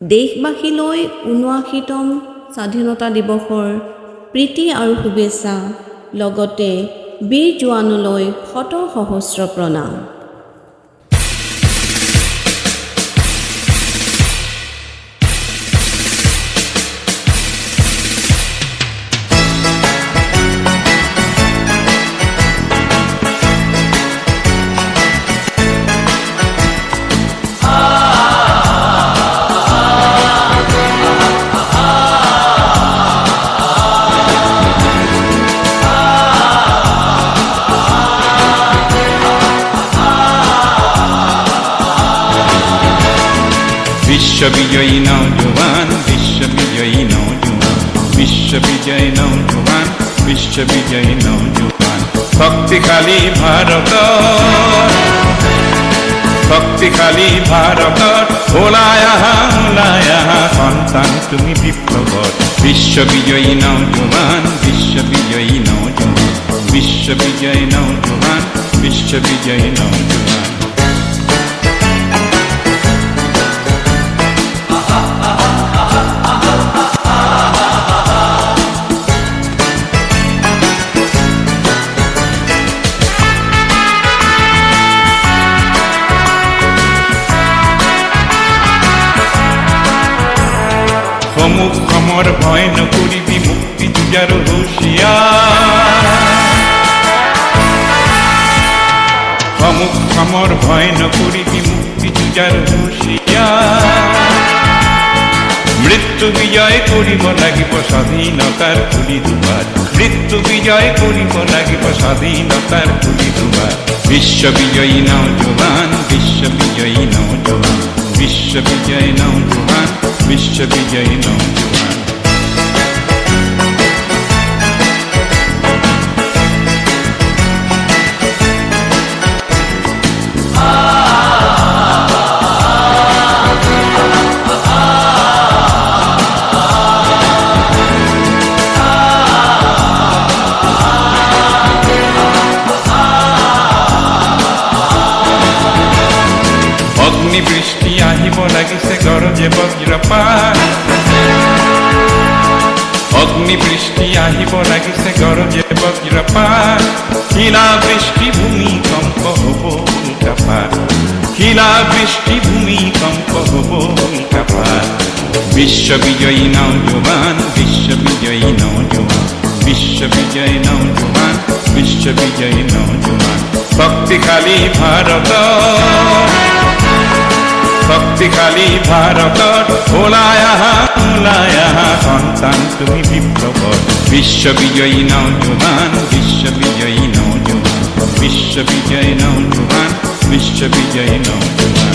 দেশবাসীলৈ ঊনআশীতম স্বাধীনতা দিৱসৰ প্ৰীতি আৰু শুভেচ্ছা লগতে বীৰ জোৱানলৈ শত সহস্ৰ প্ৰণাম। বিশ্ববিজয়ী নৌজওয়ান বিশ্ববিজয়ী নৌজওয়ান বিশ্ববিজয়ী নৌজওয়ান বিশ্ববিজয়ী নৌজওয়ান শক্তিশালী ভাৰত শক্তিশালী ভাৰতত ওলাই আহা ওলাই আহা সন্তান তুমি বিপ্লৱত বিশ্ববিজয়ী নৌজওয়ান বিশ্ববিজয়ী নৌজওয়ান বিশ্ববিজয়ী নৌজওয়ান বিশ্ববিজয়ী নৌজওয়ান সমূহ সমৰ ভয় নকৰিবি মুক্তি যুঁজাৰ হুঁচিয়াৰ সমূহ সমৰ ভয় নকৰিবি মুক্তি যুঁজাৰ হুঁচিয়াৰ মৃত্যু বিজয় কৰিব লাগিব স্বাধীনতাৰ খুলি দুৱাৰ মৃত্যু বিজয় কৰিব লাগিব স্বাধীনতাৰ খুলি দুৱাৰ বিশ্ববিজয়ী নৌজৱান বিশ্ববিজয়ী নৌজৱান বিশ্ববিজয়ী নৌজৱান বিশ্ববিজয়ী নৌজৱান অগ্নি বৃষ্টি আহিব লাগিছে গৰজে বজ্ৰপাত অগ্নি বৃষ্টি আহিব লাগিছে গৰজে বজ্ৰপাত শিলা বৃষ্টি ভূমিকম্প হব উল্কাপাত শিলা বৃষ্টি ভূমিকম্প হব উল্কাপাত বিশ্ববিজয়ী নৌজৱান বিশ্ববিজয়ী নৌজৱান বিশ্ববিজয়ী নৌজৱান বিশ্ববিজয়ী নৌজৱান শক্তিশালী ভাৰত শক্তিশালী ভাৰতত ওলাই আহা ওলাই আহা সন্তান তুমি বিপ্লৱত বিশ্ববিজয়ী নৌজৱান বিশ্ববিজয়ী নৌজৱান বিশ্ববিজয়ী নৌজৱান বিশ্ববিজয়ী নৌজৱান